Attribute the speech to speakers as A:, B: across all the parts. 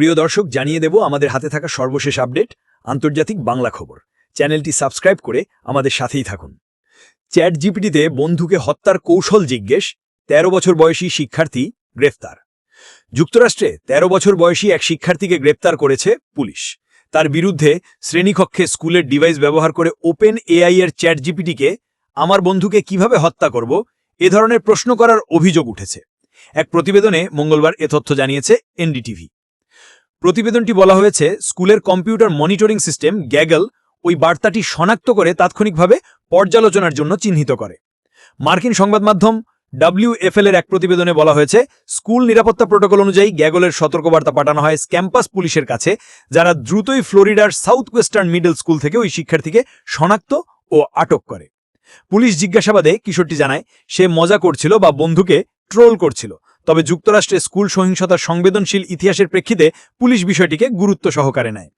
A: প্রিয় দর্শক, জানিয়ে দেব আমাদের হাতে থাকা সর্বশেষ আপডেট, আন্তর্জাতিক বাংলা খবর। চ্যানেলটি সাবস্ক্রাইব করে আমাদের সাথেই থাকুন। চ্যাট জিপিটিতে বন্ধুকে হত্যার কৌশল জিজ্ঞেস ১৩ বছর বয়সী শিক্ষার্থী গ্রেফতার। যুক্তরাষ্ট্রে ১৩ বছর বয়সী এক শিক্ষার্থীকে গ্রেপ্তার করেছে পুলিশ। তার বিরুদ্ধে শ্রেণীকক্ষে স্কুলের ডিভাইস ব্যবহার করে ওপেন এআই এর চ্যাট জিপিটিকে আমার বন্ধুকে কীভাবে হত্যা করব, এ ধরনের প্রশ্ন করার অভিযোগ উঠেছে। এক প্রতিবেদনে মঙ্গলবার এ তথ্য জানিয়েছে এনডিটিভি। প্রতিবেদনটি বলা হয়েছে, স্কুলের কম্পিউটার মনিটরিং সিস্টেম গ্যাগল ওই বার্তাটি শনাক্ত করে তাৎক্ষণিকভাবে পর্যালোচনার জন্য চিহ্নিত করে। মার্কিন সংবাদ মাধ্যম ডাব্লিউএফএল এর এক প্রতিবেদনে বলা হয়েছে, স্কুল নিরাপত্তা প্রোটোকল অনুযায়ী গ্যাগলের সতর্কবার্তা পাঠানো হয় ক্যাম্পাস পুলিশের কাছে, যারা দ্রুতই ফ্লোরিডার সাউথ ওয়েস্টার্ন মিডল স্কুল থেকে ওই শিক্ষার্থীকে শনাক্ত ও আটক করে। পুলিশ জিজ্ঞাসাবাদে কিশোরটি জানায়, সে মজা করছিল বা বন্ধুকে ট্রোল করছিল। তবে যুক্তরাষ্ট্রে স্কুল সহিংসতার সংবেদনশীল ইতিহাসের প্রেক্ষিতে পুলিশ বিষয়টিকে গুরুত্ব সহকারে নেয়।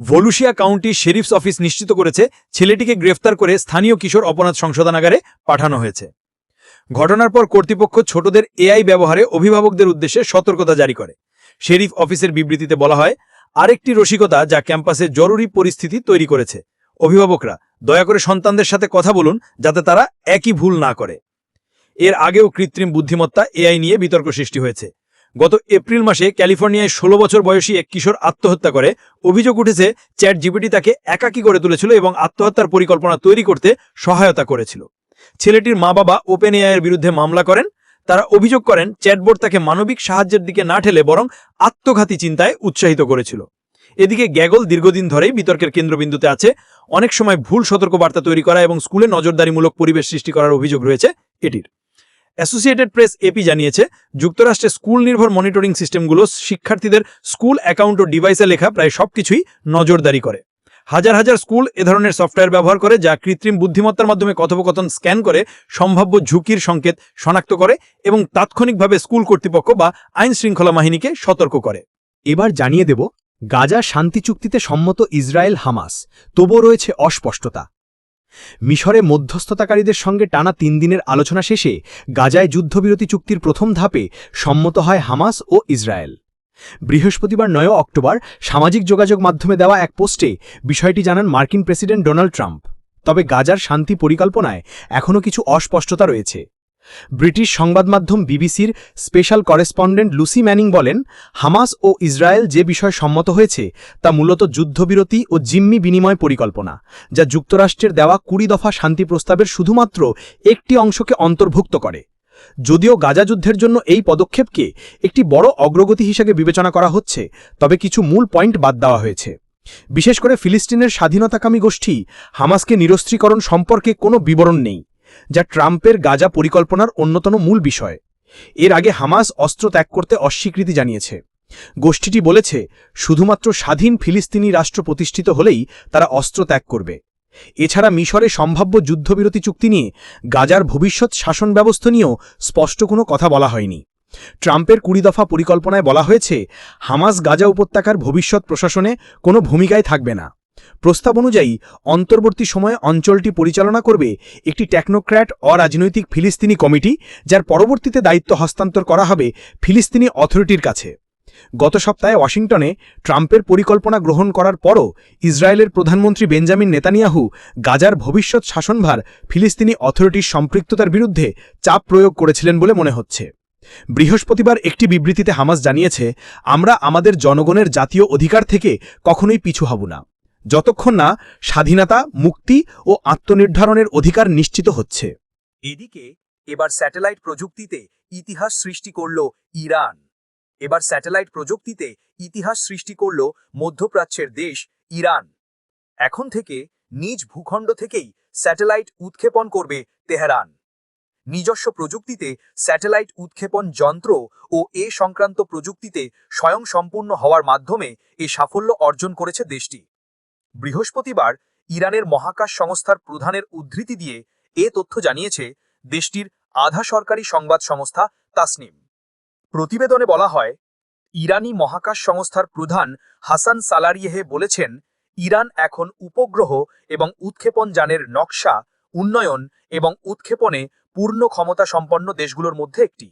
A: ভলুশিয়া কাউন্টি শেরিফস অফিস নিশ্চিত করেছে, ছেলেটিকে গ্রেফতার করে স্থানীয় কিশোর অপরাধ সংশোধনাগারে পাঠানো হয়েছে। ঘটনার পর কর্তৃপক্ষ ছোটদের এআই ব্যবহারে অভিভাবকদের উদ্দেশ্যে সতর্কতা জারি করে। শেরিফ অফিসের বিবৃতিতে বলা হয়, আরেকটি রসিকতা যা ক্যাম্পাসে জরুরি পরিস্থিতি তৈরি করেছে। অভিভাবকরা, দয়া করে সন্তানদের সাথে কথা বলুন, যাতে তারা একই ভুল না করে। এর আগেও কৃত্রিম বুদ্ধিমত্তা এআই নিয়ে বিতর্ক সৃষ্টি হয়েছে। গত এপ্রিল মাসে ক্যালিফোর্নিয়ায় ষোলো বছর বয়সী এক কিশোর আত্মহত্যা করে। অভিযোগ উঠেছে চ্যাট জিপিটি তাকে একাকী করে তুলেছিল এবং আত্মহত্যার পরিকল্পনা তৈরি করতে সহায়তা করেছিল। ছেলেটির মা বাবা ওপেন এআইয়ের বিরুদ্ধে মামলা করেন। তারা অভিযোগ করেন, চ্যাটবোর্ড তাকে মানবিক সাহায্যের দিকে না ঠেলে বরং আত্মঘাতী চিন্তায় উৎসাহিত করেছিল। এদিকে গ্যাগল দীর্ঘদিন ধরেই বিতর্কের কেন্দ্রবিন্দুতে আছে। অনেক সময় ভুল সতর্কবার্তা তৈরি করা এবং স্কুলে নজরদারিমূলক পরিবেশ সৃষ্টি করার অভিযোগ রয়েছে এটির। অ্যাসোসিয়েটেড প্রেস এপি জানিয়েছে, যুক্তরাষ্ট্রে স্কুল নির্ভর মনিটরিং সিস্টেমগুলো শিক্ষার্থীদের স্কুল অ্যাকাউন্ট ও ডিভাইসে লেখা প্রায় সবকিছুই নজরদারি করে। হাজার হাজার স্কুল এ ধরনের সফটওয়্যার ব্যবহার করে, যা কৃত্রিম বুদ্ধিমত্তার মাধ্যমে কথোপকথন স্ক্যান করে, সম্ভাব্য ঝুঁকির সংকেত শনাক্ত করে এবং তাৎক্ষণিকভাবে স্কুল কর্তৃপক্ষ বা আইন শৃঙ্খলা বাহিনীকে সতর্ক করে।
B: এবার জানিয়ে দেব, গাজা শান্তি চুক্তিতে সম্মত ইসরায়েল হামাস তবুও রয়েছে অস্পষ্টতা। মিশরে মধ্যস্থতাকারীদের সঙ্গে টানা তিন দিনের আলোচনা শেষে গাজায় যুদ্ধবিরতি চুক্তির প্রথম ধাপে সম্মত হয় হামাস ও ইসরায়েল। বৃহস্পতিবার নয় অক্টোবর সামাজিক যোগাযোগ মাধ্যমে দেওয়া এক পোস্টে বিষয়টি জানান মার্কিন প্রেসিডেন্ট ডোনাল্ড ট্রাম্প। তবে গাজার শান্তি পরিকল্পনায় এখনও কিছু অস্পষ্টতা রয়েছে। ব্রিটিশ সংবাদ মাধ্যম বিবিসির স্পেশাল করেসপন্ডেন্ট লুসি ম্যানিং বলেন, হামাস ও ইসরায়েল যে বিষয় সম্মত হয়েছে তা মূলত যুদ্ধবিরতি ও জিম্মি বিনিময় পরিকল্পনা, যা যুক্তরাষ্ট্রের দেওয়া কুড়ি দফা শান্তি প্রস্তাবের শুধুমাত্র একটি অংশকে অন্তর্ভুক্ত করে। যদিও গাজা যুদ্ধের জন্য এই পদক্ষেপকে একটি বড় অগ্রগতি হিসেবে বিবেচনা করা হচ্ছে, তবে কিছু মূল পয়েন্ট বাদ দেওয়া হয়েছে। বিশেষ করে ফিলিস্তিনের স্বাধীনতাকামী গোষ্ঠী হামাসকে নিরস্ত্রীকরণ সম্পর্কে কোনো বিবরণ নেই। যা ট্রাম্পের গাজা পরিকল্পনার অন্যতম মূল বিষয়। এর আগে হামাস অস্ত্র ত্যাগ করতে অস্বীকৃতি জানিয়েছে। গোষ্ঠীটি বলেছে, শুধুমাত্র স্বাধীন ফিলিস্তিনি রাষ্ট্র প্রতিষ্ঠিত হলেই তারা অস্ত্র ত্যাগ করবে। এছাড়া মিশরে সম্ভাব্য যুদ্ধবিরতি চুক্তি নিয়ে গাজার ভবিষ্যৎ শাসন ব্যবস্থা নিয়েও স্পষ্ট কোনো কথা বলা হয়নি। ট্রাম্পের কুড়ি দফা পরিকল্পনায় বলা হয়েছে, হামাস গাজা উপত্যকার ভবিষ্যৎ প্রশাসনে কোনো ভূমিকায় থাকবে না। প্রস্তাব অনুযায়ী, অন্তর্বর্তী সময়ে অঞ্চলটি পরিচালনা করবে একটি টেকনোক্র্যাট অরাজনৈতিক ফিলিস্তিনি কমিটি, যার পরবর্তীতে দায়িত্ব হস্তান্তর করা হবে ফিলিস্তিনি অথরিটির কাছে। গত সপ্তাহে ওয়াশিংটনে ট্রাম্পের পরিকল্পনা গ্রহণ করার পরও ইসরায়েলের প্রধানমন্ত্রী বেঞ্জামিন নেতানিয়াহু গাজার ভবিষ্যৎ শাসনভার ফিলিস্তিনি অথরিটির সম্পৃক্ততার বিরুদ্ধে চাপ প্রয়োগ করেছিলেন বলে মনে হচ্ছে। বৃহস্পতিবার একটি বিবৃতিতে হামাস জানিয়েছে, আমরা আমাদের জনগণের জাতীয় অধিকার থেকে কখনোই পিছু হব না। যতক্ষণ না স্বাধীনতা, মুক্তি ও আত্মনির্ধারণের অধিকার নিশ্চিত হচ্ছে।
A: এদিকে, এবার স্যাটেলাইট প্রযুক্তিতে ইতিহাস সৃষ্টি করল ইরান। এবার স্যাটেলাইট প্রযুক্তিতে ইতিহাস সৃষ্টি করল মধ্যপ্রাচ্যের দেশ ইরান। এখন থেকে নিজ ভূখণ্ড থেকেই স্যাটেলাইট উৎক্ষেপণ করবে তেহরান। নিজস্ব প্রযুক্তিতে স্যাটেলাইট উৎক্ষেপণ যন্ত্র ও এ সংক্রান্ত প্রযুক্তিতে স্বয়ংসম্পূর্ণ হওয়ার মাধ্যমে এ সাফল্য অর্জন করেছে দেশটি। বৃহস্পতিবার ইরানের মহাকাশ সংস্থার প্রধানের উদ্ধৃতি দিয়ে এ তথ্য জানিয়েছে দেশটির আধা সরকারি সংবাদ সংস্থা তাসনিম। প্রতিবেদনে বলা হয়, ইরানি মহাকাশ সংস্থার প্রধান হাসান সালারিয়েহে বলেছেন, ইরান এখন উপগ্রহ এবং উৎক্ষেপণ যানের নকশা, উন্নয়ন এবং উৎক্ষেপণে পূর্ণ ক্ষমতা সম্পন্ন দেশগুলোর মধ্যে একটি।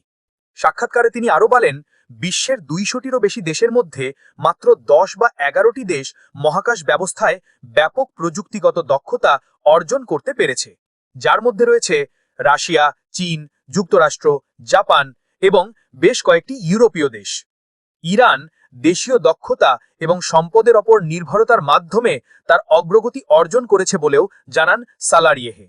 A: সাক্ষাৎকারে তিনি আরও বলেন
C: বিশ্বের দুইশোটিরও বেশি দেশের মধ্যে মাত্র দশ বা এগারোটি দেশ মহাকাশ ব্যবস্থায় ব্যাপক প্রযুক্তিগত দক্ষতা অর্জন করতে পেরেছে। যার মধ্যে রয়েছে রাশিয়া, চীন, যুক্তরাষ্ট্র, জাপান এবং বেশ কয়েকটি ইউরোপীয় দেশ। ইরান দেশীয় দক্ষতা এবং সম্পদের ওপর নির্ভরতার মাধ্যমে তার অগ্রগতি অর্জন করেছে বলেও জানান সালারিয়েহে।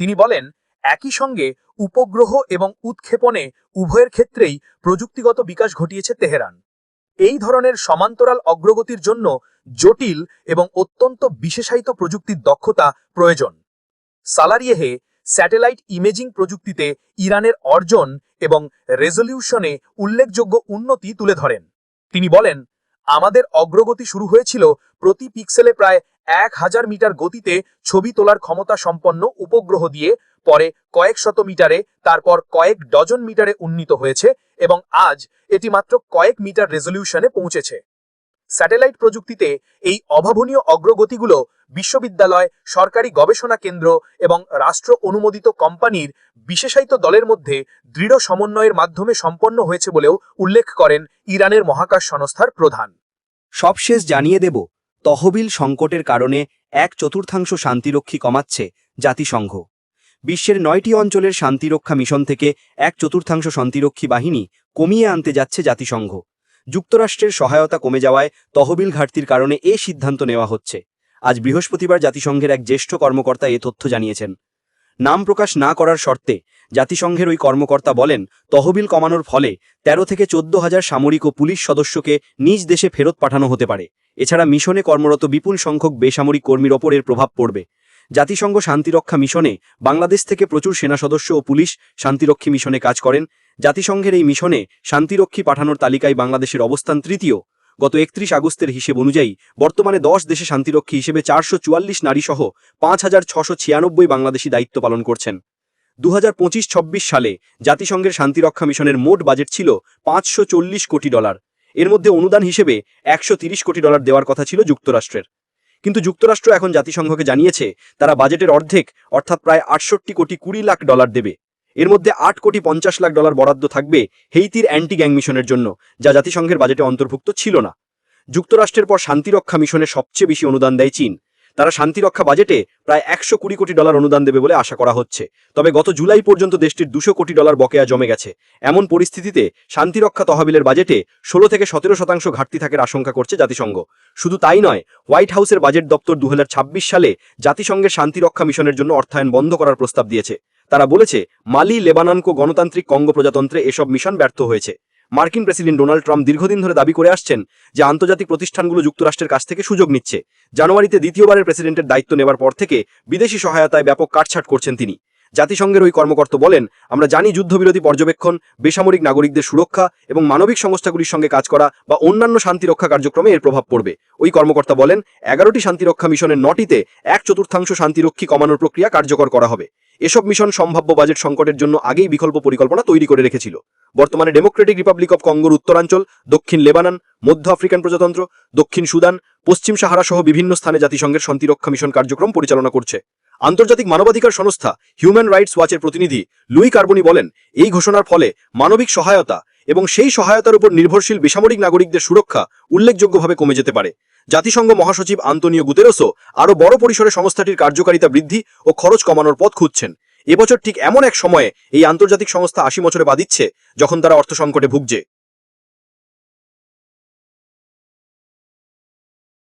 C: তিনি বলেন একই সঙ্গে উপগ্রহ এবং উৎক্ষেপণে উভয়ের ক্ষেত্রেই প্রযুক্তিগত বিকাশ ঘটিয়েছে তেহরান। এই ধরনের সমান্তরাল অগ্রগতির জন্য জটিল এবং অত্যন্ত বিশেষায়িত প্রযুক্তির দক্ষতা প্রয়োজন। সালারিয়েহে স্যাটেলাইট ইমেজিং প্রযুক্তিতে ইরানের অর্জন এবং রেজলিউশনে উল্লেখযোগ্য উন্নতি তুলে ধরেন। তিনি বলেন, আমাদের অগ্রগতি শুরু হয়েছিল প্রতি পিক্সেলে প্রায় এক হাজার মিটার গতিতে ছবি তোলার ক্ষমতা সম্পন্ন উপগ্রহ দিয়ে পরে কয়েক শত মিটারে, তারপর কয়েক ডজন মিটারে উন্নীত হয়েছে এবং আজ এটি মাত্র কয়েক মিটার রেজলিউশনে পৌঁছেছে। স্যাটেলাইট প্রযুক্তিতে এই অভাবনীয় অগ্রগতিগুলো বিশ্ববিদ্যালয়, সরকারি গবেষণা কেন্দ্র এবং রাষ্ট্র অনুমোদিত কোম্পানির বিশেষায়িত দলের মধ্যে দৃঢ় সমন্বয়ের মাধ্যমে সম্পন্ন হয়েছে বলেও উল্লেখ করেন ইরানের মহাকাশ সংস্থার প্রধান।
D: সবশেষ জানিয়ে দেব, তহবিল সংকটের কারণে এক চতুর্থাংশ শান্তিরক্ষী কমাচ্ছে জাতিসংঘ। বিশ্বের নয়টি অঞ্চলের শান্তিরক্ষা মিশন থেকে এক চতুর্থাংশ শান্তিরক্ষী বাহিনী কমিয়ে আনতে যাচ্ছে জাতিসংঘ। যুক্তরাষ্ট্রের সহায়তা কমে যাওয়ায় তহবিল ঘাটতির কারণে এ সিদ্ধান্ত নেওয়া হচ্ছে। আজ বৃহস্পতিবার জাতিসংঘের এক জ্যেষ্ঠ কর্মকর্তা এ তথ্য জানিয়েছেন। নাম প্রকাশ না করার শর্তে জাতিসংঘের ওই কর্মকর্তা বলেন, তহবিল কমানোর ফলে তেরো থেকে চোদ্দ হাজার সামরিক ও পুলিশ সদস্যকে নিজ দেশে ফেরত পাঠানো হতে পারে। এছাড়া মিশনে কর্মরত বিপুল সংখ্যক বেসামরিক কর্মীর ওপর এর প্রভাব পড়বে। জাতিসংঘ শান্তিরক্ষা মিশনে বাংলাদেশ থেকে প্রচুর সেনা সদস্য ও পুলিশ শান্তিরক্ষী মিশনে কাজ করেন। জাতিসংঘের এই মিশনে শান্তিরক্ষী পাঠানোর তালিকায় বাংলাদেশের অবস্থান তৃতীয়। গত একত্রিশ আগস্টের হিসেব অনুযায়ী বর্তমানে দশ দেশে শান্তিরক্ষী হিসেবে চারশো চুয়াল্লিশ নারীসহ পাঁচ হাজার ছশো ছিয়ানব্বই বাংলাদেশি দায়িত্ব পালন করছেন। দু হাজার পঁচিশ ছাব্বিশ সালে জাতিসংঘের শান্তিরক্ষা মিশনের মোট বাজেট ছিল পাঁচশো চল্লিশ কোটি ডলার। এর মধ্যে অনুদান হিসেবে একশো কোটি ডলার দেওয়ার কথা ছিল যুক্তরাষ্ট্রের। কিন্তু যুক্তরাষ্ট্র এখন জাতিসংঘকে জানিয়েছে, তারা বাজেটের অর্ধেক, অর্থাৎ প্রায় আটষট্টি কোটি কুড়ি লাখ ডলার দেবে। এর মধ্যে আট কোটি পঞ্চাশ লাখ ডলার বরাদ্দ থাকবে হেইতির অ্যান্টি গ্যাং মিশনের জন্য, যা জাতিসংঘের বাজেটে অন্তর্ভুক্ত ছিল না। যুক্তরাষ্ট্রের পর শান্তিরক্ষা মিশনে সবচেয়ে বেশি অনুদান দেয় চীন। তারা শান্তিরক্ষা বাজেটে প্রায় একশো কুড়ি কোটি ডলার অনুদান দেবে বলে আশা করা হচ্ছে। তবে গত জুলাই পর্যন্ত দেশটির দুশো কোটি ডলার বকেয়া জমে গেছে। এমন পরিস্থিতিতে শান্তিরক্ষা তহবিলের বাজেটে ষোলো থেকে সতেরো শতাংশ ঘাটতি থাকার আশঙ্কা করছে জাতিসংঘ। শুধু তাই নয়, হোয়াইট হাউসের বাজেট দপ্তর দু হাজার ছাব্বিশ সালে জাতিসংঘের শান্তিরক্ষা মিশনের জন্য অর্থায়ন বন্ধ করার প্রস্তাব দিয়েছে। তারা বলেছে, মালি, লেবাননকো গণতান্ত্রিক কঙ্গ প্রজাতন্ত্রে এসব মিশন ব্যর্থ হয়েছে। মার্কিন প্রেসিডেন্ট ডোনাল্ড ট্রাম্প দীর্ঘদিন ধরে দাবি করে আসছেন যে আন্তর্জাতিক প্রতিষ্ঠানগুলো যুক্তরাষ্ট্রের কাছ থেকে সুযোগ নিচ্ছে। জানুয়ারিতে দ্বিতীয়বারের প্রেসিডেন্টের দায়িত্ব নেবার পর থেকে বিদেশি সহায়তায় ব্যাপক কাটছাট করছেন তিনি। জাতিসংঘের ওই কর্মকর্তা বলেন, আমরা জানি যুদ্ধবিরোধী পর্যবেক্ষণ, বেসামরিক নাগরিকদের সুরক্ষা এবং মানবিক সংস্থাগুলির সঙ্গে কাজ করা বা অন্যান্য শান্তিরক্ষা কার্যক্রমে এর প্রভাব পড়বে। ওই কর্মকর্তা বলেন, এগারোটি শান্তিরক্ষা মিশনের নটিতে এক চতুর্থাংশ শান্তিরক্ষী কমানোর প্রক্রিয়া কার্যকর করা হবে। এসব মিশন সম্ভাব্য বাজেট সংকটের জন্য আগেই বিকল্প পরিকল্পনা তৈরি করে রেখেছিল। বর্তমানে ডেমোক্রেটিক রিপাবলিক অব কঙ্গোর উত্তরাঞ্চল, দক্ষিণ লেবানন, মধ্য আফ্রিকান প্রজাতন্ত্র, দক্ষিণ সুদান, পশ্চিম সাহারা সহ বিভিন্ন স্থানে জাতিসংঘের শান্তিরক্ষা মিশন কার্যক্রম পরিচালনা করছে। আন্তর্জাতিক মানবাধিকার সংস্থা হিউম্যান রাইটস ওয়াচের প্রতিনিধি লুই কার্বনি বলেন, এই ঘোষণার ফলে মানবিক সহায়তা এবং সেই সহায়তার উপর নির্ভরশীল বেসামরিক নাগরিকদের সুরক্ষা উল্লেখযোগ্যভাবে কমে যেতে পারে। জাতিসংঘ মহাসচিব আন্তনিও গুতেরসও আরও বড় পরিসরে সংস্থাটির কার্যকারিতা বৃদ্ধি ও খরচ কমানোর পথ খুঁজছেন। এবছর ঠিক এমন এক সময়ে এই আন্তর্জাতিক সংস্থা আশি বছরে বাদিচ্ছে যখন তারা অর্থ সংকটে ভুগছে।